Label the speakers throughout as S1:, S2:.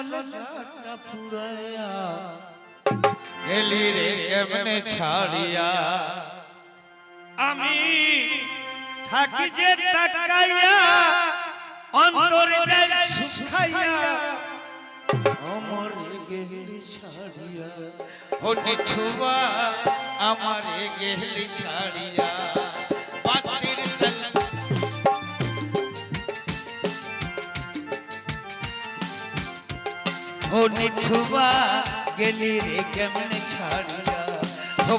S1: কলজাটা পুরায়া
S2: গেলি রে কেমনে ছাড়িয়া?
S1: আমি থাকি যে টাকাইয়া অন্তরে যাই সুখাইয়া অমর গেলি ছাড়িয়া।
S2: হটি ছুয়া আমার গেলি ছাড়িয়া।
S1: ও নিঠুবা গেলি রে কেমনে ছাড়িয়া? ও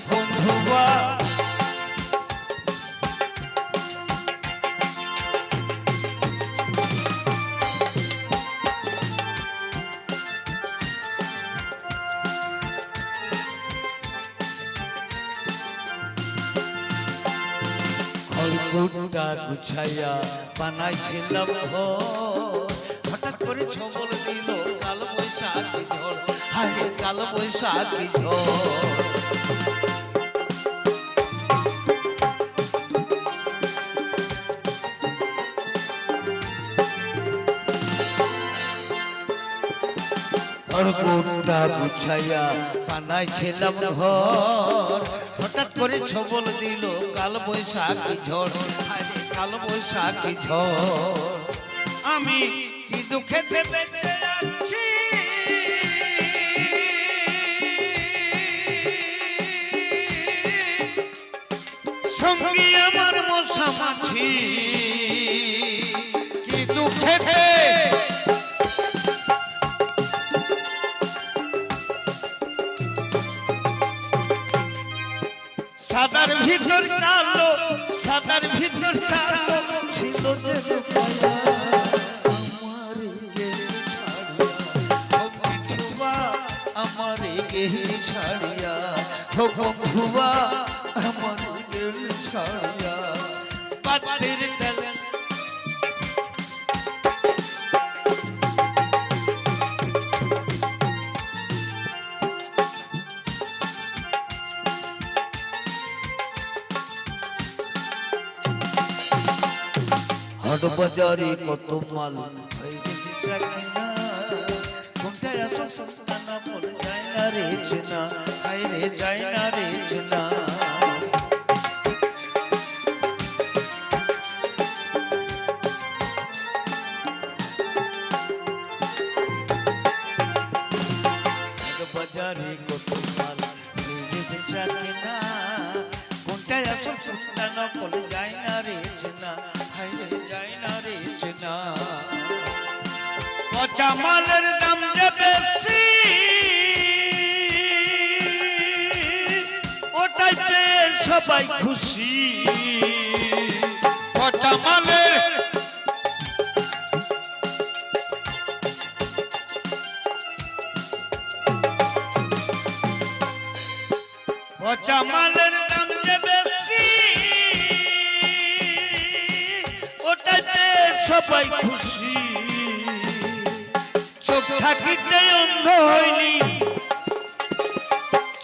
S1: গুছাইয়া বানাইছিলাম হঠাৎ করে বৈশাখী কাল বৈশাখী ঘর। হঠাৎ করে ছবল দিল কাল বৈশাখী ঝড়। কাল বৈশাখী ঝড়। আমি কি দুঃখেতে বেঁচে আছি? আমার
S2: কি দুঃখেতে
S1: সাদার ভিতর কালো সাদার ভিতর কালো ছিল যে। আমার গেলি ছাড়িয়া, আমার পাতের তেল হাট বাজারে কত মাল হইরে বেচা কিনা কোনটায় আসল কোনটা না বলে যায় না রে চেনা হায় রে যায় না বাজারে কত মাল হইরে বেচা কিনা কোনটায় আসল কোনটা না যায় না রে চেনা। হায় যায় না রে চেনা। পচা মালের দাম যে বেশি ওটাইতে সবাই খুশি।
S2: পচা মালের
S1: পচা মালের দাম যে বেশি, ওটাতে সবাই খুশি। চোখ থাকিতে অন্ধ হইলি,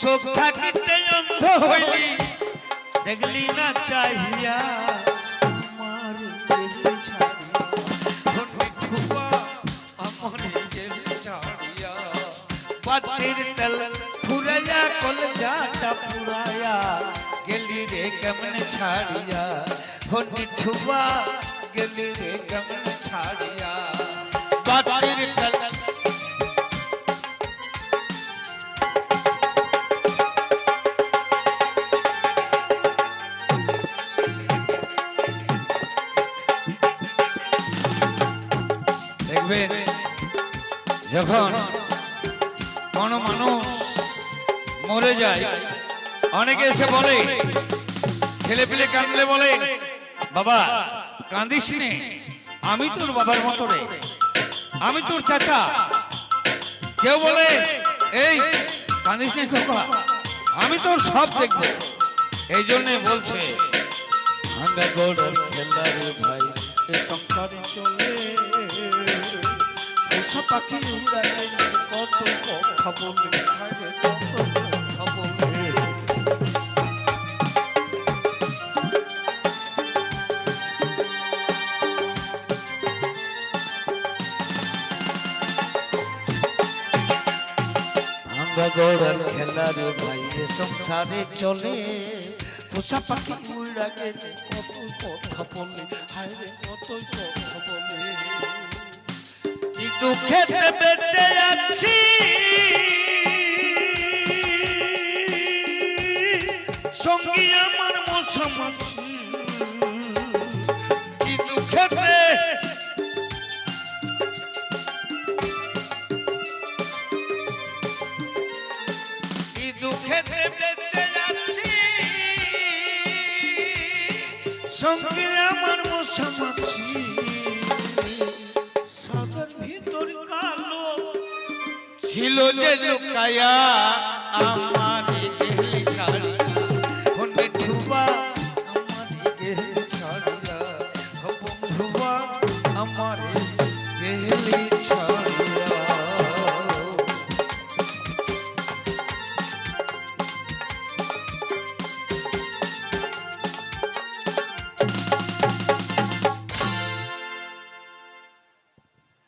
S1: চোখ থাকিতে অন্ধ হইলি, দেখলি না চাহিয়া তেল ফুরাইয়া কল যাটা পুরায়া গেলি রে কেমনে ছাড়িয়া ধনী ঠুপা গেলি রে কেমনে ছাড়িয়া বাতির তেল
S2: দেখবেন যখন কোন মানুষ মরে যায়। অনেকে এসে বলে ছেলে পেলে কাঁদলে বলে, বাবা, কাঁদিস নে, আমি তোর বাবার মতো রে, আমি তোর চাচা। কেউ বলে, এই, কাঁদিস নে খোকা, আমি তোর সব দেখব। এই জন্যে বলছে,
S1: ভাঙ্গা গোড়ার খেলা রে ভাই, এ চলে পাখি কত কথা বলে গগড়ার খেলার ভাই সংসারে চলে। পোষা পাখি উড়া গেলে কত কথা বলে, হায় কত কথা বলে। কি দুঃখেতে বেঁচে আছি আমার মশামাছি ভিতর ছিল যে লোকায়া আমার